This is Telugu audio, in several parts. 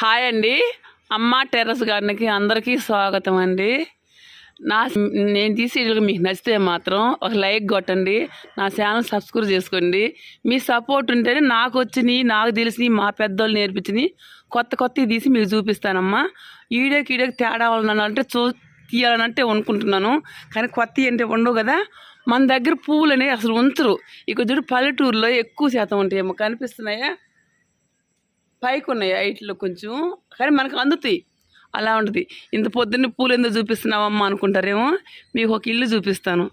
హాయ్ అండి. అమ్మ టెర్రస్ గార్డెన్కి అందరికీ స్వాగతం అండి. నా నేను తీసి మీకు నచ్చితే మాత్రం ఒక లైక్ కొట్టండి నా ఛానల్ సబ్స్క్రైబ్ చేసుకోండి. మీ సపోర్ట్ ఉంటేనే నాకు వచ్చినవి నాకు తెలిసినవి మా పెద్దోళ్ళు నేర్పించినవి కొత్త కొత్తవి తీసి మీకు చూపిస్తానమ్మా. వీడియోకి వీడియోకి తేడా వలన అంటే చూ తీయాలనంటే అనుకుంటున్నాను. కానీ కొత్త అంటే ఉండవు కదా. మన దగ్గర పువ్వులు అనేవి అసలు ఉంచరు. ఇక చూడు పల్లెటూరులో ఎక్కువ శాతం ఉంటాయేమో కనిపిస్తున్నాయా? పైకి ఉన్నాయి హైట్లో కొంచెం. కానీ మనకు అందుతాయి. అలా ఉంటుంది. ఇంత పొద్దున్నే పూలు ఎందుకు చూపిస్తున్నావమ్మా అనుకుంటారేమో. మీకు ఒక ఇల్లు చూపిస్తాను.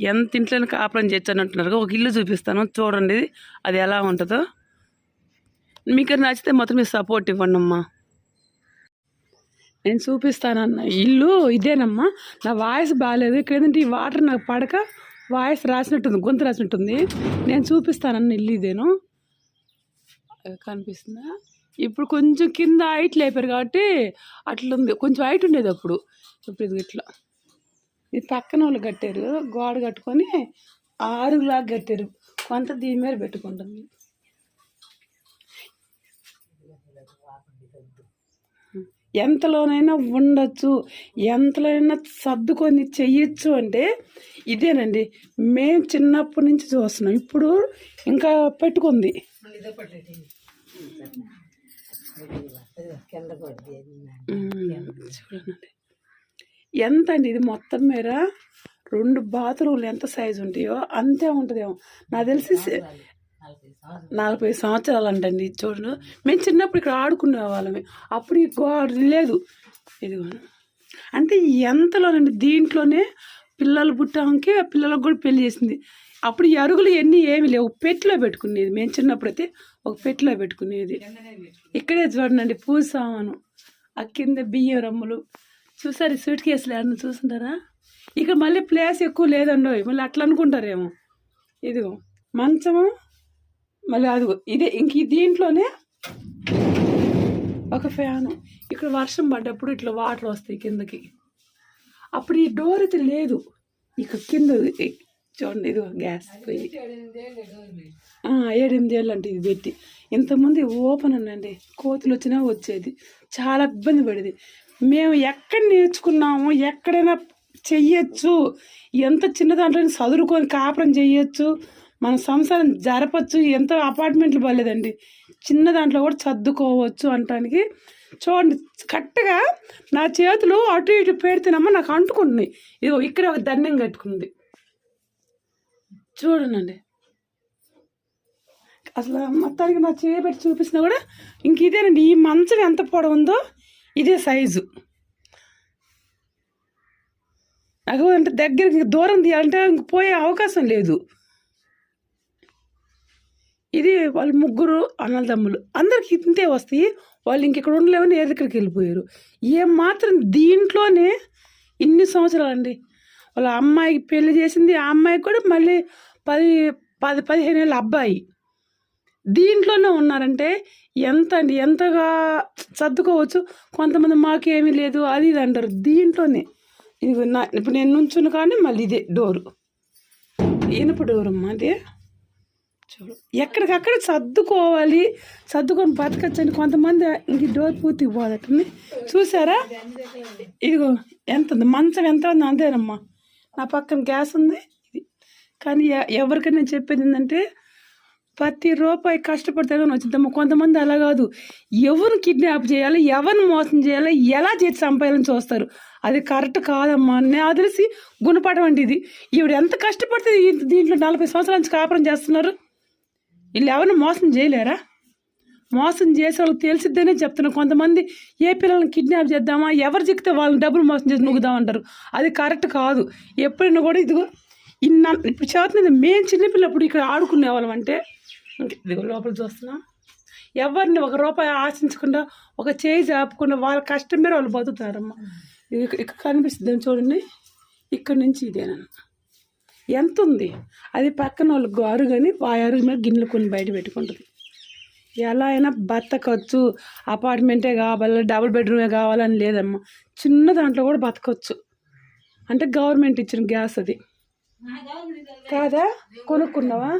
ఎంత ఇంట్లోనే కాపురం చేర్చాను అంటున్నారు ఒక ఇల్లు చూపిస్తాను. చూడండి అది ఎలా ఉంటుందో. మీకు నచ్చితే మొత్తం మీరు సపోర్ట్ ఇవ్వండి అమ్మా. నేను చూపిస్తానన్న. ఇల్లు ఇదేనమ్మా. నా వాయిస్ బాగాలేదు ఇక్కడ ఏంటంటే ఈ వాటర్ నాకు పడక వాయిస్ రాసినట్టుంది. గొంతు రాసినట్టుంది. నేను చూపిస్తానన్న ఇల్లు ఇదేను. కనిపిస్తుందా? ఇప్పుడు కొంచెం కింద హైట్ లేపారు కాబట్టి అట్లా ఉంది. కొంచెం హైట్ ఉండేది అప్పుడు. ఇప్పుడు ఇది ఇట్లా. ఇది పక్కన వాళ్ళు కట్టారు. గోడ కట్టుకొని ఆరులాగా కట్టారు. కొంత దీని మీద పెట్టుకుంటుంది ఎంతలోనైనా ఉండొచ్చు. ఎంతలోనైనా సర్దుకొని చెయ్యొచ్చు అంటే ఇదేనండి. మేము చిన్నప్పటి నుంచి చూస్తున్నాం. ఇప్పుడు ఇంకా పెట్టుకుంది. చూడండి ఎంత అండి ఇది మొత్తం మీద రెండు బాత్రూమ్లు ఎంత సైజు ఉంటాయో అంతే ఉంటుందేమో. నాకు తెలిసి నలభై సంవత్సరాలు అంటండి చూడండి. మేము చిన్నప్పుడు ఇక్కడ ఆడుకునే వాళ్ళమే. అప్పుడు ఈ గోడ లేదు. ఇదిగో అంటే ఎంతలోనండి? దీంట్లోనే పిల్లలు పుట్టాకే పిల్లలకు కూడా పెళ్ళి చేసింది. అప్పుడు ఈ అరుగులు ఎన్ని ఏమి లేవు. పెట్టిలో పెట్టుకునేది. మేము చిన్నప్పుడు అయితే ఒక పెట్టిలో పెట్టుకునేది. ఇక్కడే చూడండి పూజ సామాను. ఆ కింద బియ్యం రమ్ములు. చూసారు సూట్ కేసులు ఏమన్నా చూసుంటారా? ఇక మళ్ళీ ప్లేస్ ఎక్కువ లేదండో. మళ్ళీ అట్లా అనుకుంటారేమో. ఇదిగో మంచము మళ్ళీ అదిగో ఇదే ఇంక దీంట్లోనే ఒక ఫ్యాను ఇక్కడ వర్షం పడ్డప్పుడు ఇట్లా వాటర్ వస్తాయి కిందకి. అప్పుడు ఈ డోర్ అయితే లేదు. ఇక కింద. చూడండి ఇది గ్యాస్ పోయి ఆ, ఏడెనిమిది ఏళ్ళు అంటే ఇది పెట్టి. ఇంతమంది ఓపెన్ ఉందండి కోతులు వచ్చినా వచ్చేది. చాలా ఇబ్బంది పడేది. మేము ఎక్కడ నేర్చుకున్నాము ఎక్కడైనా చెయ్యొచ్చు. ఎంత చిన్న దాంట్లో చదువుకొని కాపురం చెయ్యొచ్చు. మన సంసారం జరపచ్చు. ఎంత అపార్ట్మెంట్లు పర్లేదండి చిన్న దాంట్లో కూడా సర్దుకోవచ్చు అంటానికి. చూడండి కరెక్ట్గా నా చేతులు అటు ఇటు పెడితేనమ్మా నాకు అంటుకుంటున్నాయి. ఇదిగో ఇక్కడ ఒక దండం కట్టుకుంది. చూడండి అసలు మొత్తానికి నా చేయి పెట్టి చూపిస్తున్నా కూడా ఇంక ఇదేనండి ఈ మంచం ఎంత పొడవు ఉందో ఇదే సైజు. నాకు అంటే దగ్గరికి దూరం తీయాలంటే ఇంక పోయే అవకాశం లేదు. ఇది వాళ్ళు ముగ్గురు అన్నల తమ్ములు అందరికి ఇంతే వస్తాయి. వాళ్ళు ఇంకెక్కడ ఉండలేవని ఏ దగ్గరికి వెళ్ళిపోయారు. ఏం మాత్రం దీంట్లోనే ఇన్ని సంవత్సరాలు అండి వాళ్ళ అమ్మాయికి పెళ్ళి చేసింది ఆ అమ్మాయికి కూడా మళ్ళీ పది పది పదిహేను ఏళ్ళ అబ్బాయి. దీంట్లోనే ఉన్నారంటే ఎంత అండి ఎంతగా సర్దుకోవచ్చు? కొంతమంది మాకేమీ లేదు అది ఇది అంటారు. దీంట్లోనే. ఇది నా ఇప్పుడు నేను నుంచును కానీ మళ్ళీ ఇదే డోరు. ఇనుప డోర్ అమ్మా అదే. చూడు. ఎక్కడికక్కడ సర్దుకోవాలి సర్దుకొని బతకచ్చని కొంతమంది ఇంక డోర్ పూర్తి పోదటండి. చూసారా? ఇదిగో ఎంత ఉంది? మంచం ఎంత ఉంది? అంతేనమ్మా. నా పక్కన గ్యాస్ ఉంది. కానీ ఎ- ఎవరికైనా చెప్పేది ఏంటంటే ప్రతి రూపాయి కష్టపడితే కానీ వచ్చిందమ్మా కొంతమంది అలా కాదు. ఎవరిని కిడ్నాప్ చేయాలి ఎవరిని మోసం చేయాలి ఎలా చేసి సంపాయాలని చూస్తారు? అది కరెక్ట్ కాదమ్మా. నా తెలిసి గుణపాఠం అంటే ఇది. ఈవిడ ఎంత కష్టపడితే దీంట్లో నలభై సంవత్సరాల నుంచి కాపురం చేస్తున్నారు? వీళ్ళు ఎవరిని మోసం చేయలేరా? మోసం చేసే వాళ్ళకి తెలిసిద్దనే చెప్తున్నా. కొంతమంది ఏ పిల్లల్ని కిడ్నాప్ చేద్దామా? ఎవరు చెప్తే వాళ్ళని డబ్బులు మోసం చేసి నుగ్గుదామంటారు అది కరెక్ట్ కాదు. ఎప్పుడైనా కూడా ఇదిగో ఇన్న ఇప్పుడు చదువుతున్నది మేము చిన్నపిల్లప్పుడు ఇక్కడ ఆడుకునే వాళ్ళం అంటే ఇదిగో లోపల చూస్తున్నా. ఎవరిని ఒక రూపాయి ఆశించకుండా ఒక చేయి చాపకుండా వాళ్ళ కష్టం మీద వాళ్ళు బతుకుతారమ్మా. ఇక్కడ కనిపిస్తుంది చూడండి. ఇక్కడ నుంచి ఇదేనన్న. ఎంత ఉంది అది పక్కన వాళ్ళు అరుగు అని ఆ అరుగు మీద గిన్నెలు కొన్ని బయట పెట్టుకుంటుంది. ఎలా అయినా బతకవచ్చు అపార్ట్మెంటే కావాలి డబుల్ బెడ్రూమే కావాలని లేదమ్మా. చిన్న దాంట్లో కూడా బతకవచ్చు అంటే గవర్నమెంట్ ఇచ్చిన గ్యాస్ అది. కాదా? కొనుక్కున్నావా?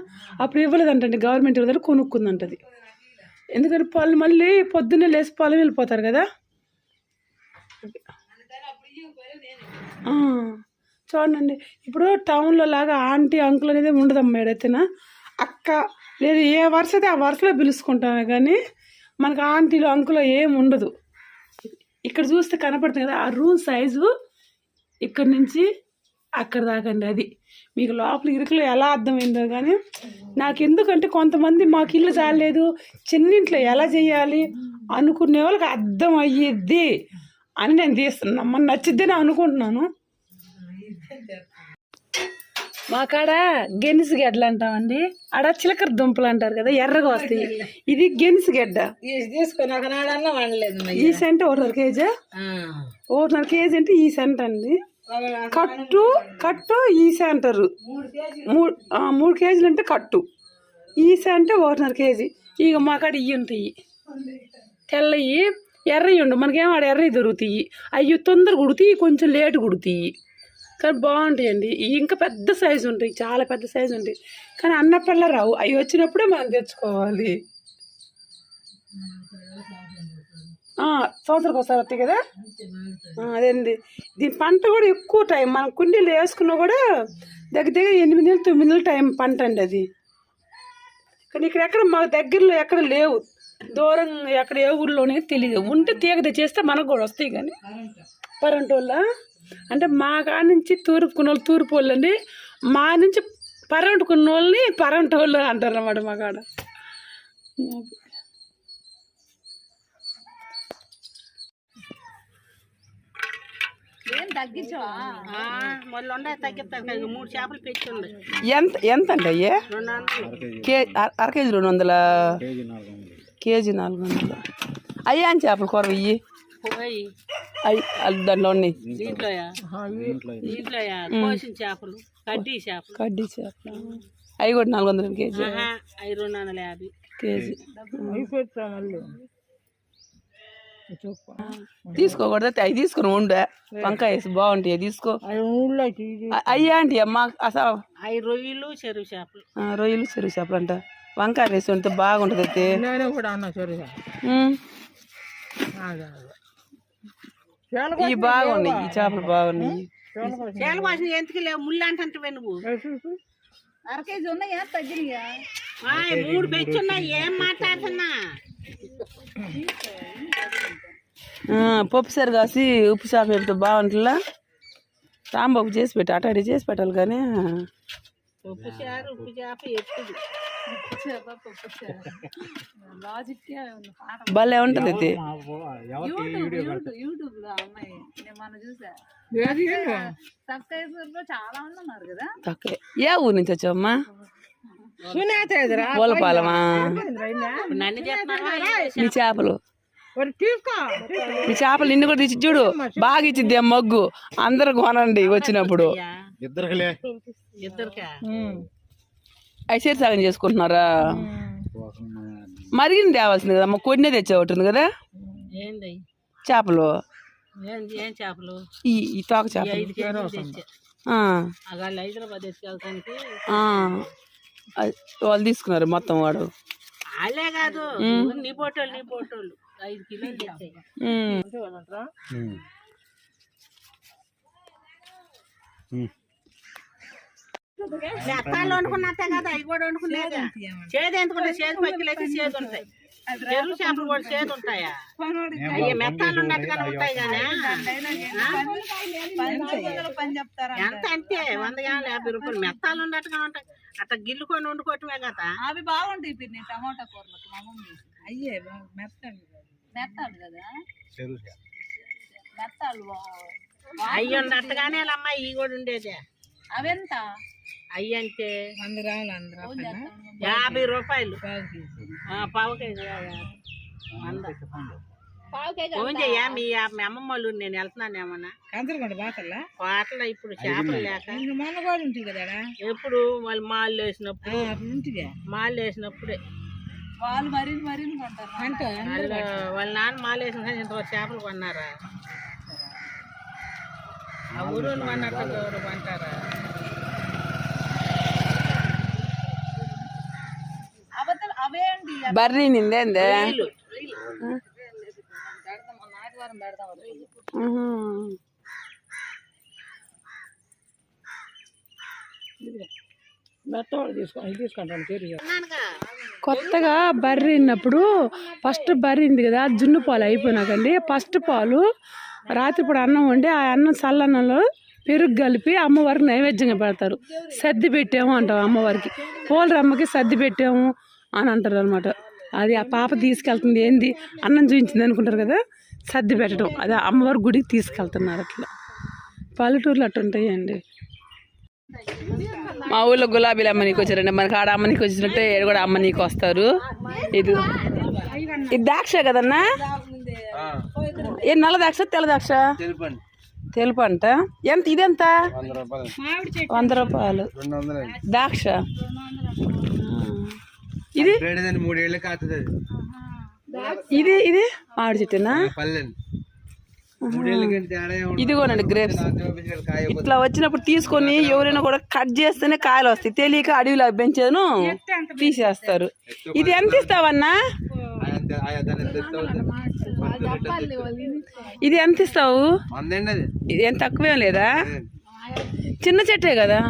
అప్పుడు ఇవ్వలేదంటండి గవర్నమెంట్ ఇవ్వలేదు కొనుక్కుందంటది. ఎందుకంటే వాళ్ళు మళ్ళీ పొద్దున్నే లేచి పొలం వెళ్ళిపోతారు కదా? చూడండి ఇప్పుడు టౌన్లో లాగా ఆంటీ అంకుల్ అనేది ఉండదమ్మా ఏడైతేనా? అక్క లేదు ఏ వరుస అయితే ఆ వరుసలో పిలుచుకుంటాను కానీ మనకు ఆంటీలు అంకులో ఏం ఉండదు. ఇక్కడ చూస్తే కనపడుతుంది కదా ఆ రూమ్ సైజు ఇక్కడ నుంచి అక్కడ దాకండి అది. మీకు లోపల ఇరుకులో ఎలా అర్థమైందో కానీ నాకు ఎందుకంటే కొంతమంది మాకు ఇల్లు చాలేదు చిన్నింట్లో ఎలా చేయాలి అనుకునే వాళ్ళకి అర్థం అయ్యిద్ది అని నేను తీస్తున్నాను మన నచ్చిద్దని అనుకుంటున్నాను. మా కాడ గెనిసి గెడ్డలు అంటామండి. ఆడ చిలకర దుంపలు అంటారు కదా ఎర్రగా వస్తాయి. ఇది గెనిసి గెడ్డ. ఈ సెంట్ ఒకటిన్నర కేజీ. ఒకటిన్నర కేజీ అంటే ఈ సెంట్ అండి కట్టు కట్టు ఈస అంటారు. మూడు మూడు కేజీలు అంటే కట్టు. ఈస అంటే ఒకటిన్నర కేజీ. ఇక మా కాడ ఇవి ఉంటాయి తెల్లయి ఎర్రయి ఉండు. మనకేం ఆడ ఎర్రయి దొరుకుతాయి అవి తొందరగా ఉడుతాయి కొంచెం లేటు ఉడుతాయి కానీ బాగుంటాయండి. ఇంకా పెద్ద సైజు ఉంటాయి. చాలా పెద్ద సైజు ఉంటాయి. కానీ అన్నపల్ల రావు. అవి వచ్చినప్పుడే మనం తెచ్చుకోవాలి. సంవత్సరానికి ఒకసారి వస్తాయి కదా? ఆ, అదేండి దీని పంట కూడా ఎక్కువ టైం. మనం కుండీలు వేసుకున్నా కూడా దగ్గర దగ్గర ఎనిమిది నెలలు తొమ్మిది నెలలు టైం పంట అండి అది. కానీ ఇక్కడ ఎక్కడ మాకు దగ్గరలో ఎక్కడ లేవు. దూరం ఎక్కడ ఏ ఊర్లోనే తెలియదు. ఉంటే తీగ తెచ్చేస్తే మనకు కూడా వస్తాయి కానీ. పరంటోళ్ళ అంటే మా కాడ నుంచి తూర్పు కొన్నోళ్ళు తూర్పు వాళ్ళు అండి మా నుంచి పరంటు వాళ్ళని పరంటోళ్ళు అంటారు అన్నమాట మా కాడ. మళ్ళీ ఉండే మూడు చేపలు ఎంత ఎంత అండి అయ్యే? అర అర కేజీ రెండు వందల? కేజీ నాలుగు వందలు. అయ్యా అని చేపలు కూర ఇయ్యి. పోయి. అయ్యి అది దాంట్లో ఉన్నాయి. చేపలు కడ్డీ చేపలు. కడ్డీ చేపలు. అవి కూడా నాలుగు వందల కేజీ. రెండు వందల యాభై. కేజీ. తీసుకోకూడదు అవి తీసుకుని ఉండే. వంకాయ వేసి బాగుంటాయి అవి తీసుకో. అయ్యా అండి అమ్మ అసలు అవి రొయ్యలు చెరువు చేపలు. ఆ, రొయ్యలు చెరువు చేపలు అంట. వంకాయ వేసి ఉంటే బాగుంటుంది అయితే. ఇవి బాగున్నాయి ఈ చేపలు బాగున్నాయి. ఎందుకు లేవు? ముళ్ళు అంటే నువ్వు. ఆ, ఈ మూడు పెచ్చున్నాయి ఏం మాట్లాడుతున్నా? ఆ, పప్పు సారు కాసి ఉప్పు చేప వేపితే బాగుంటుందా రాంబాబు చేసి పెట్టు అటాడి చేసి పెట్టాలి కానీ ఉప్పు చారు ఉప్పు చేప ఎప్పుడు? భలే ఉంటుంది ఏ ఊరు నుంచి వచ్చావమ్మా? మీ చేపలు. మీ చేపలు నిన్ను కూడా తెచ్చి చూడు. బాగా ఇచ్చిద్ది మగ్గు. అందరు కొనండి వచ్చినప్పుడు. ఇద్దరికిలే. ఇద్దరికా? ఐసేరి సాగం చేసుకుంటున్నారా? మరిగింది తేవాల్సింది కదా అమ్మ కొన్నే తెచ్చేవట్టుంది కదా. ఏంది? చేపలు. ఏం ఏం చేపలు? ఈ ఈ తోక చేపలు. హైదరాబాద్ వాళ్ళు తీసుకున్నారు మొత్తం వాడు. వాళ్ళే కాదు. నీ పోటోళ్ళు నీ పోటోళ్ళు ఐదు కిలోలు. మెత్తాలు వండుకున్నట్టే కదా అవి కూడా వండుకునేది చేదు ఎందుకుంటే చేదు పక్కలు అయితే చేదు ఉంటాయి చెరువు చేపలు కూడా చేదు ఉంటాయా. అయ్యి మెత్తాలు ఉన్నట్టుగానే ఉంటాయి కానీ ఎంత అంటే వంద గ్రాములు యాభై రూపాయలు. మెత్తాలు ఉన్నట్టుగా ఉంటాయి. అట్లా గిల్లుకొని వండుకోవటమే కదా. అవి బాగుంటాయి పిన్ని టమాటా కూరలకు మా మమ్మీ అయ్యే మెత్తాలు మెత్తాలు కదా? మెత్తాలు అయ్యి ఉన్నట్టుగానే అమ్మా ఇవి కూడా ఉండేది. అవెంత అయ్యి అంటే వంద గ్రాములు వంద రూపాయలు యాభై రూపాయలు. ఆ, పావు కేజీ వంద. ఫోన్ చెయ్యా మీ మీ అమ్మమ్మ వాళ్ళు నేను వెళ్తున్నాను ఏమన్నా? పాటలు ఇప్పుడు చేపలు లేక. మన కూడా ఉంటుంది కదా ఎప్పుడు వాళ్ళు మాళ్ళు వేసినప్పుడు. ఉంటుంది మాళ్ళు వేసినప్పుడే. వాళ్ళు మరీ మరీ కొంటారు అంటే వాళ్ళు నాన్న మాలు వేసిన కానీ ఇంతవరకు చేపలు కొన్నారా? ఆ ఊరు కొన్నట్టు ఎవరు కొంటారా అబద్ధాలు అవే అంట బర్రీ నిందేందే. కొత్తగా బర్రె ఉన్నప్పుడు ఫస్ట్ బర్రింది కదా జున్ను పాలు అయిపోయినాకండి ఫస్ట్ పాలు రాత్రిపూట అన్నం వండి ఆ అన్నం చల్లన్నంలో పెరుగు కలిపి అమ్మవారికి నైవేద్యంగా పెడతారు. సర్ది పెట్టాము అంటాం అమ్మవారికి. పోలరమ్మకి సర్ది పెట్టాము. అని అంటారు అనమాట అది ఆ పాప తీసుకెళ్తుంది ఏంది? అన్నం చూపించింది అనుకుంటారు కదా? సర్ది పెట్టడం. అది అమ్మవారి గుడికి తీసుకెళ్తున్నారు అట్లా. పల్లెటూర్లు అట్లా ఉంటాయండి. మా ఊళ్ళో గులాబీలు అమ్మ నీకు వచ్చారండి. మనకి ఆడ అమ్మ నీకు వచ్చినట్టే ఈడ కూడా అమ్మ నీకు వస్తారు. ఇది ఇది ద్రాక్ష కదన్నా? ఏ నల్ల ద్రాక్ష తెల్ల తెలుపండి తెలుపు అంట ఎంత? ఇదెంత? వంద రూపాయలు. వంద రూపాయలు రెండు వందలు ద్రాక్ష ఇది? ఏడదండి మూడేళ్ళు కాస్తుంది అది. ఇది ఇది? మామిడి చెట్టునా. ఇదిగోనండి గ్రేప్స్ ఇట్లా వచ్చినప్పుడు తీసుకొని ఎవరైనా కూడా కట్ చేస్తేనే కాయలు వస్తాయి. తెలియక అడవిలో పెంచేను తీసేస్తారు. ఇది ఎంత ఇస్తావన్నా? ఎంత? ఇది ఎంత ఇస్తావు? ఇది ఏం తక్కువేం లేదా? చిన్న చెట్టే కదా.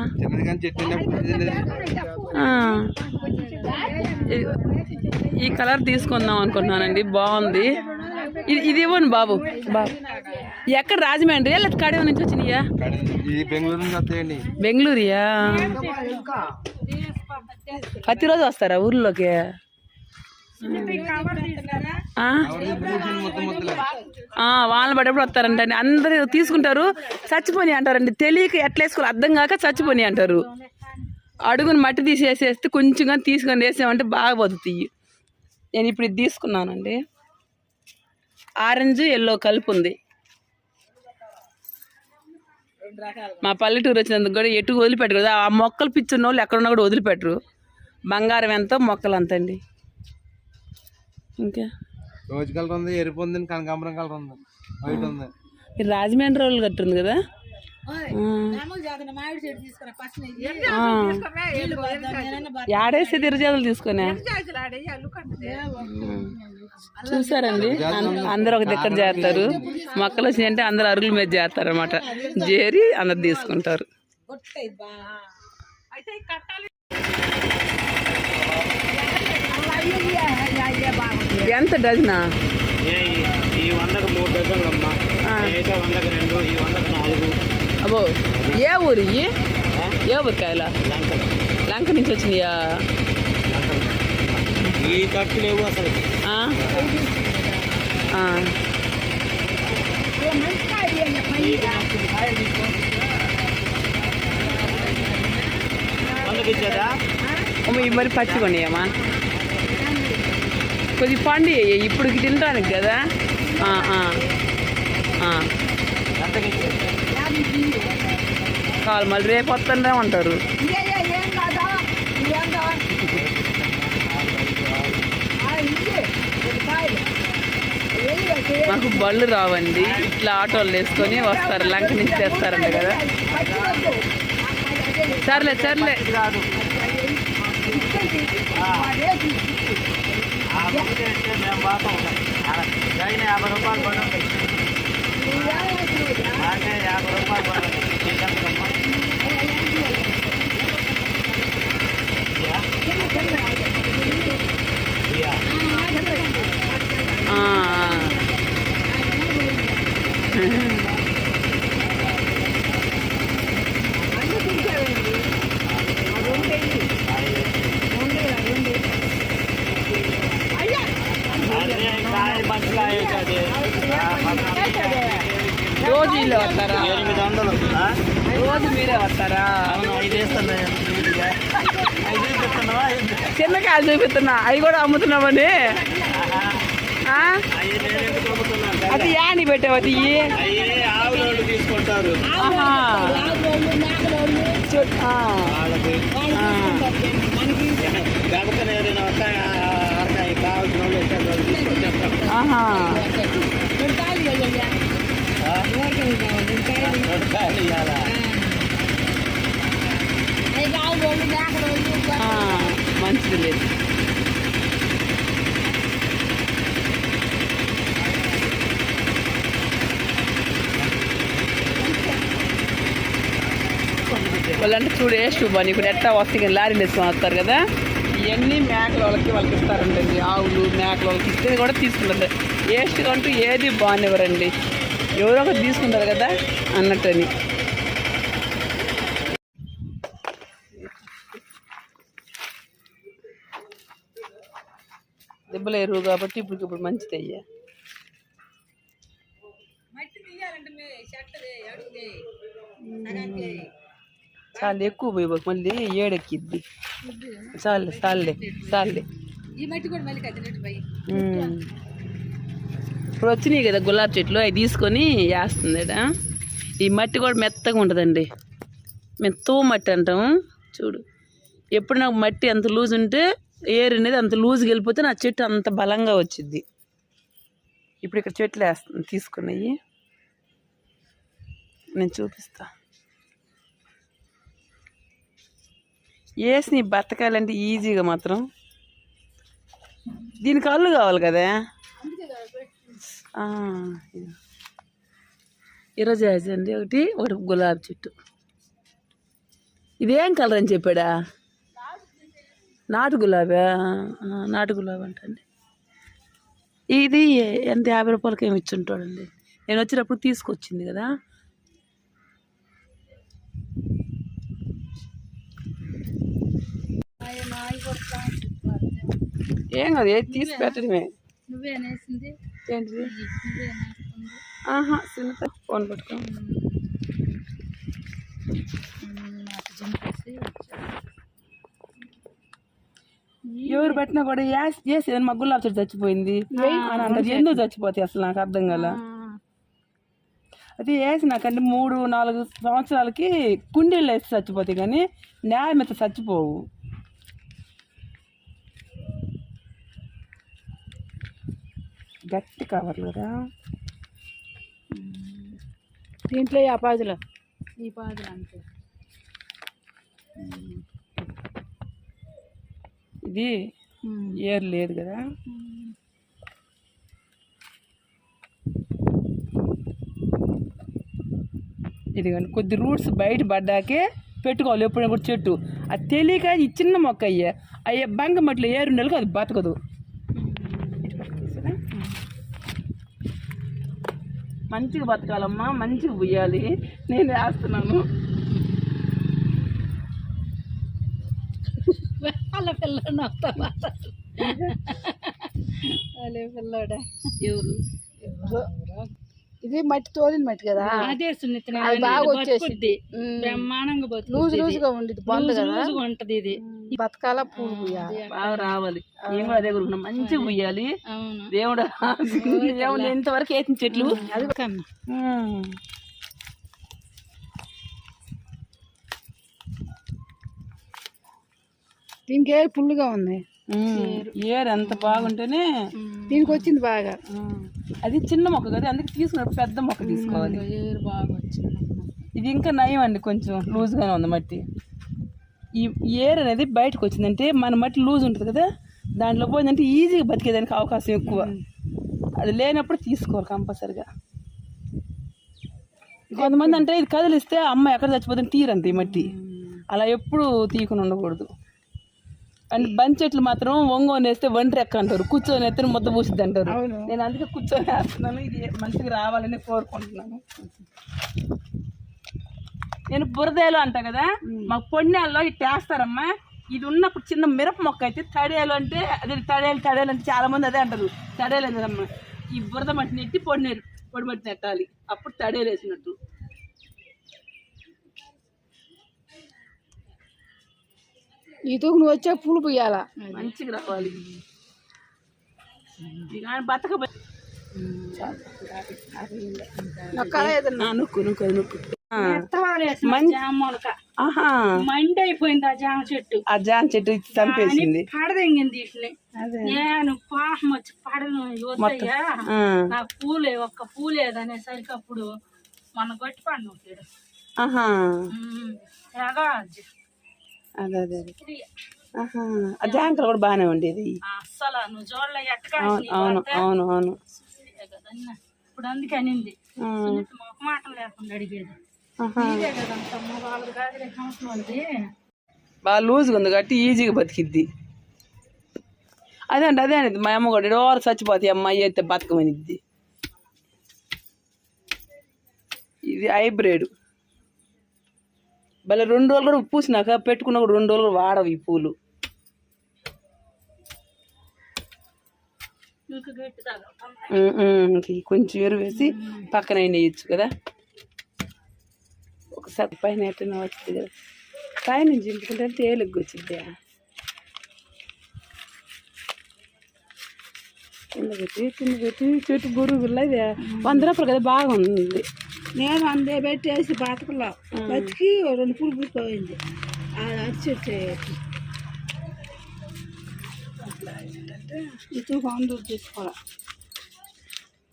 ఈ కలర్ తీసుకుందాం అనుకుంటున్నానండి. బాగుంది. ఇది ఇది ఇవ్వండి బాబు. బాబు ఎక్కడ రాజమండ్రి లేదా నుంచి వచ్చినాయా? కడి- నుంచి వస్తాయండి. బెంగళూరుయా? ప్రతిరోజు వస్తారా ఊర్లోకి? వాళ్ళని పడేప్పుడు వస్తారంట అందరూ తీసుకుంటారు. చచ్చిపోని అంటారండి. తెలియక ఎట్లా వేసుకోవాలి? అర్థం కాక చచ్చిపోని అంటారు. అడుగుని మట్టి తీసేసేస్తే కొంచెంగా తీసుకొని వేసామంటే బాగా బతుకుతాయి. నేను ఇప్పుడు ఇది తీసుకున్నానండి. ఆరెంజ్ ఎల్లో కలిపి ఉంది. మా పల్లెటూరు వచ్చినందుకు కూడా ఎటు వదిలిపెట్టరు ఆ మొక్కలు పిచ్చున్న వాళ్ళు ఎక్కడున్నా కూడా వదిలిపెట్టరు. బంగారం ఎంతో మొక్కలు అంతండి ఇంకా? రోజు కలర్ ఉంది ఎరుపు ఉంది కనకాంబరం కలర్ ఉంది వైట్ ఉంది. ఇది రాజమండ్రి వాళ్ళు కట్టుంది కదా? యాడేసి తిరుజాదులు తీసుకునే? చూసారండి? అందరూ ఒక దగ్గర చేస్తారు. మొక్కలు వచ్చినాయంటే అందరు అరుగుల మీద చేస్తారు అనమాట చేరి అందరు తీసుకుంటారు. ఎంత డజనా? ఈ వందకు మూడు డజన్లు అమ్మా వందకు రెండు ఈ వందకు నాలుగు. అబ్బో ఏ ఊరు ఇయ్యి? ఏ ఊరు కాయల? లంక నుంచి వచ్చినాయా ఈ తట్టు లేవు అసలు. ఇవి మరి పచ్చిగా ఉన్నాయమ్మా కొద్ది పండు. ఇప్పుడు తినడానికి కదా? కాలు మళ్ళీ రేపు వస్తుండే అంటారు. మాకు బళ్ళు రావండి. ఇట్లా ఆటోలు వేసుకొని వస్తారు. లంక నుంచి తెస్తారంట కదా. సర్లే సర్లే. యాభై రూపాయలు పడుతుంది అంటే యాభై రూపాయలు పడుతుంది ఆ, ఆ. రోజు ఇల్లే వస్తారా? ఎనిమిది వందలు. రోజు మీరే వస్తారా? ఇస్తున్నావా చిన్నకాయలు చూపిస్తున్నా. అవి కూడా అమ్ముతున్నామని అది యాని పెట్టావది తీసుకుంటారు. ఆహా. మంచిది లేదు వాళ్ళంటే చూడు వేస్ట్ బా నీకు ఎట్టా వస్తే లారీలు వేసుకొని వస్తారు కదా. ఇవన్నీ మేకల వాళ్ళకి వాళ్ళకి ఇస్తారండి ఆవులు మేకల వాళ్ళకి ఇస్తే కూడా తీసుకుంటుంది. వేస్ట్గా అంటూ ఏది బాగానివ్వరండి. ఎవరో ఒకటి తీసుకుంటారు కదా అన్నట్టని. దెబ్బలు ఎరువు కాబట్టి ఇప్పుడు ఇప్పుడు మంచిది అయ్యా. చాలా ఎక్కువ పోయి మళ్ళీ ఏడెక్కిద్ది. చాలే చాలే చాలే ఈ మట్టి కూడా మళ్ళీ. ఇప్పుడు వచ్చినాయి కదా గులాబీ చెట్లు అవి తీసుకొని వేస్తుంది ఈ మట్టి కూడా మెత్తగా ఉంటుందండి. మెత్తవ మట్టి అంటాం. చూడు ఎప్పుడు నాకు మట్టి అంత లూజ్ ఉంటే ఎయిర్ అనేది అంత లూజ్గా వెళ్ళిపోతే నా చెట్టు అంత బలంగా వచ్చింది ఇప్పుడు ఇక్కడ చెట్లు వేస్తుంది తీసుకున్నాయి. నేను చూపిస్తా. వేసి బతకాలంటే ఈజీగా మాత్రం. దీనికి అల్లు కావాలి కదా? ఈరోజు అండి ఒకటి ఒకటి గులాబీ చెట్టు. ఇదేం కలర్ అని చెప్పాడా? నాటు గులాబీ? నాటు గులాబీ అంటండి. ఇది ఎంత యాభై రూపాయలకి ఏమి ఇచ్చుంటాడండి? నేను వచ్చినప్పుడు తీసుకొచ్చింది కదా. ఏం కాదు ఏది తీసి పెట్టడమే. నువ్వే అనేసింది. ఏంటిది? ఆహా సునీత ఫోన్ పట్టుకో. ఎవరు పెట్టినా కూడా యాస్ చేసి మా గులాబీ చెట్టు చచ్చిపోయింది? అని అంటారు ఎందుకు చచ్చిపోతాయి అసలు నాకు అర్థం కాల? అది వేసి నాకంటే మూడు నాలుగు సంవత్సరాలకి కుండీళ్ళు వేసి చచ్చిపోతాయి కానీ నేల మీద చచ్చిపోవు. గట్టి కవర్లు కదా దీంట్లో ఆ పాదులు ఈ పాదులు అంతే. ఇది ఏర్ లేదు కదా? ఇదిగోండి కొద్ది రూట్స్ బయట పడ్డాకే పెట్టుకోవాలి ఎప్పుడైనా కూడా చెట్టు. అది తెలియక ఈ చిన్న మొక్క అయ్యే. అయ్యే బంగ మట్లో ఏరు నెలకు అది బతకదు. మంచిగా బతకాలమ్మా మంచిగా పుయ్యాలి. నేను వేస్తున్నాను. వాళ్ళ పిల్లడు నాతో వాళ్ళే పిల్లడా? ఎవరు? ఇది మట్టి తోలిన మట్టి కదా? అదే సున్నిత బాగా వచ్చేసింది బ్రహ్మాండంగా లూజ్ లూజ్గా ఉండేది బొంద కదా? ఉంటది ఇది. బతకాల పూలు పూయాలి. బాగా రావాలి. కూడా అదే కోరుకున్నాం మంచిగా పుయ్యాలి అవును. దేవుడు దేవుడు ఇంతవరకు వేసిన చెట్లు. అది. దీనికి ఏ పుల్లుగా ఉంది. ఏరు. ఎంత బాగుంటేనే దీనికి వచ్చింది బాగా. అది చిన్న మొక్క కదా అందుకే తీసుకున్నప్పుడు పెద్ద మొక్క తీసుకోవాలి. ఏరు బాగా వచ్చింది. ఇది ఇంకా నయం అండి కొంచెం లూజ్గానే ఉంది మట్టి. ఈ ఏర్ అనేది బయటకు వచ్చిందంటే మన మట్టి లూజ్ ఉంటుంది కదా దాంట్లో పోయిందంటే ఈజీగా బతికేదానికి అవకాశం ఎక్కువ. అది లేనప్పుడు తీసుకోవాలి కంపల్సరిగా. కొంతమంది అంటే ఇది కదిలిస్తే అమ్మ ఎక్కడ చచ్చిపోతుంది తీరంత ఈ మట్టి. అలా ఎప్పుడు తీయకుండా ఉండకూడదు. అండ్ బంతి చెట్లు మాత్రం ఒంగోని వేస్తే ఒంటరి ఎక్క అంటారు. కూర్చొని ఎత్తే ముద్ద పూసిద్ది అంటారు. నేను అందుకే కూర్చొని వేస్తున్నాను. ఇది మంచిగా రావాలని కోరుకుంటున్నాను. నేను బురదేలు అంటా కదా మా పొన్నెల్లో ఇటు వేస్తారమ్మా. ఇది ఉన్నప్పుడు చిన్న మిరప మొక్క అయితే తడేలు అంటే అదే తడేలు తడేలు అంటే చాలా మంది అదే అంటారు. తడేలు ఎందుకమ్మా ఈ బురద మట్టి నెట్టి పొడినేరు పొడి మట్టి నెట్టాలి అప్పుడు తడేలు వేసినట్టు. ఈ తూకు నువ్వు వచ్చే పూలు పూయాల మంచిగా రావాలి. ఇక బతక నొక్కల ఏదన్నా? నొక్కు నొక్కు. మండి అయిపోయింది ఆ జామ చెట్టు. ఆ జాన్ చెట్టు ఇచ్చి చంపేసింది. పడదెంగింది వీటిని నేను పాపం వచ్చి పడను. వద్దయ్యా. నాకు పూలే ఒక్క పూలేదనేసరికి అప్పుడు మన గట్టి పండు ఉంటాడు అదే అదే జాంకలు కూడా బాగానే ఉండేది. అస్సలు నువ్వు చూడలే అవును అవును అవును ఇప్పుడు అందుకే అనింది ఆ. మొక్క మాట లేకుండా అడిగేది. బాగా లూజ్గా ఉంది కాబట్టి ఈజీగా బతికిద్ది. అదే అండి అదే అనేది మా అమ్మ కూడా డోర్ చచ్చిపోతాయి అమ్మాయి అయితే బతకమనిద్ది. ఇది హైబ్రిడ్. భలే రెండు రోజులు కూడా పూసినాక పెట్టుకున్న కూడా రెండు రోజులు కూడా వాడవు ఈ పూలు. కొంచెం ఎరువు వేసి పక్కన వేయచ్చు కదా. ఒకసారి పైన ఎట్లా వచ్చింది కదా. పైన చింపుకుంటే తేలిగ్గా వచ్చింది కింద పెట్టి కింద పెట్టి చెట్టు బురుగులు అదే వంద రూపాయలు కదా బాగుంది. నేను అందే పెట్టేసి బతకలో. బతికి రెండు పూలు పూసిపోయింది. అది చెట్టు ఇటు అందరూ తీసుకోవాలి.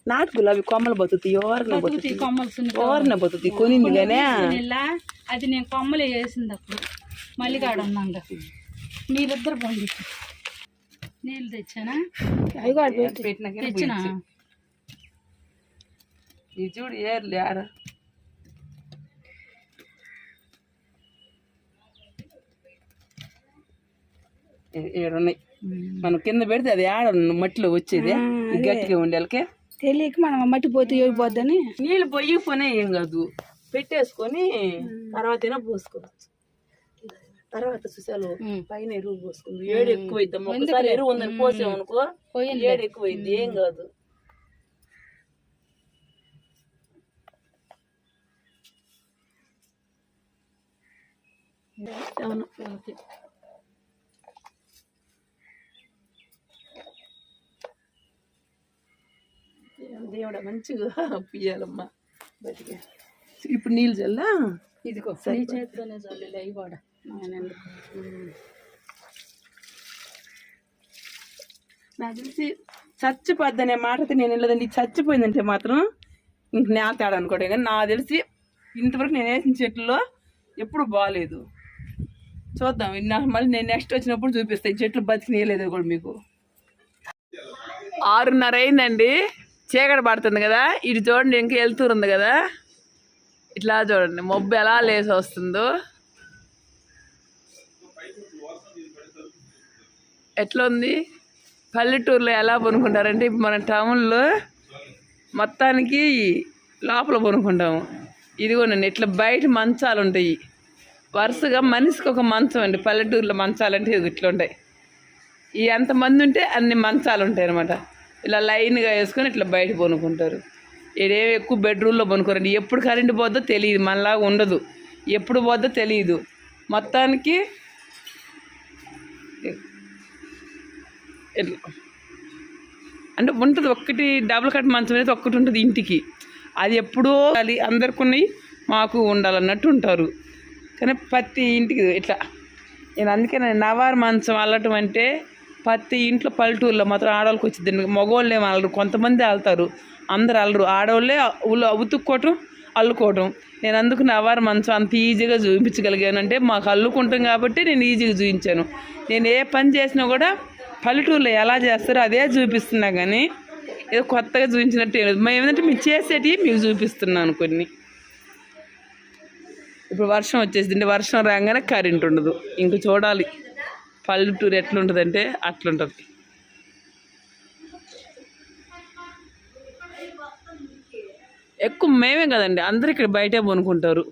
నాటు గులాబీ కొమ్మలు బతుకుతాయి ఎవరిన బతుకుతాయి కొమ్మలు ఎవరిన బతుకుతాయి కొనింది కానీ అది నేను కొమ్మలు వేసింది అప్పుడు మళ్ళీ కాడ ఉన్నాక మీరిద్దరు పండించు నీళ్ళు తెచ్చానా? పెట్టిన తెచ్చినా? ఇది చూడు ఏర్లే ఆడ. ఏడున్నాయి. మనం కింద పెడితే అది ఆడ మట్టిలో వచ్చేది. గట్టిగా ఉండేళ్ళకే తెలియక మనం మట్టి పోతే పోద్దని? నీళ్ళు పొయ్యి పోనే ఏం కాదు. పెట్టేసుకొని తర్వాత పోసుకోవచ్చు. తర్వాత చూసాను పైన ఎరువు పోసుకుంది. ఏడు ఎక్కువ ఒకసారి ఎరువు ఉందని పోసామనుకో ఏడు ఎక్కువ అయింది ఏం కాదు. అవును. ఓకే. దేవుడా మంచిగా పియ్యాలమ్మా. బతికే. ఇప్పుడు నీళ్ళు చల్లా? ఇదిగో నీ చేతితోనే చల్లి ఎందుకు నాకు తెలిసి చచ్చిపోద్ది అనే మాట అయితే నేను వెళ్ళదండి చచ్చిపోయిందంటే మాత్రం ఇంక నేతాడు అనుకోవడం కానీ నాకు తెలిసి ఇంతవరకు నేను వేసిన చెట్లలో ఎప్పుడు బాగాలేదు చూద్దాం మళ్ళీ నేను నెక్స్ట్ వచ్చినప్పుడు చూపిస్తాను. ఈ చెట్లు బతికినేయలేదు కూడా మీకు. ఆరున్నర అయిందండి. చీకటి పడుతుంది కదా ఇటు చూడండి ఇంకా వెళ్తుంది కదా. ఇట్లా చూడండి మబ్బు ఎలా లేసి వస్తుందో. ఎట్లా ఉంది పల్లెటూరులో ఎలా కొనుక్కుంటారంటే ఇప్పుడు మన టౌన్లో మొత్తానికి లోపల కొనుక్కుంటాము ఇదిగోనండి ఇట్లా బయట మంచాలు ఉంటాయి. వరుసగా మనిషికి ఒక మంచం అండి పల్లెటూరులో మంచాలు అంటే ఇట్లా ఉంటాయి ఈ ఎంతమంది ఉంటే అన్ని మంచాలు ఉంటాయి అన్నమాట ఇలా లైన్గా వేసుకొని ఇట్లా బయట కొనుక్కుంటారు ఇదేమి ఎక్కువ బెడ్రూమ్లో పనుకోరండి. ఎప్పుడు కరెంట్ పోద్దో తెలియదు మనలాగా ఉండదు. ఎప్పుడు పోద్దో తెలియదు. మొత్తానికి ఇట్లా అంటే ఉంటుంది ఒక్కటి డబుల్ కట్ మంచం అనేది ఒక్కటి ఉంటుంది ఇంటికి. అది ఎప్పుడో అది అందరికి ఉన్నాయి మాకు ఉండాలన్నట్టు ఉంటారు. కానీ ప్రతి ఇంటికి ఇట్లా. నేను అందుకే నవారు మంచం అల్లటం అంటే ప్రతి ఇంట్లో పల్లెటూరులో మాత్రం ఆడవాళ్ళకి వచ్చింది మగవాళ్ళు ఏమో కొంతమంది అల్లుతారు అందరు అల్లరు ఆడవాళ్ళే ఉలు ఉతుక్కోవటం అల్లుకోవటం. నేను అందుకు నవారు మంచం అంత ఈజీగా చూపించగలిగాను. అంటే మాకు అల్లుకుంటాం కాబట్టి నేను ఈజీగా చూపించాను. నేను ఏ పని చేసినా కూడా పల్లెటూరులో ఎలా చేస్తారో అదే చూపిస్తున్నా కానీ ఏదో కొత్తగా చూపించినట్టు ఏం లేదు. మేము ఏంటంటే మీరు చేసేటివి మీకు చూపిస్తున్నాను కొన్ని. ఇప్పుడు వర్షం వచ్చేసింది. వర్షం రాగానే కరెంట్ ఉండదు. ఇంక చూడాలి. పల్లెటూరు ఎట్లుంటుందంటే అట్లుంటుంది. ఎక్కువ మేమే కదండి అందరు ఇక్కడ బయటే కొనుక్కుంటారు.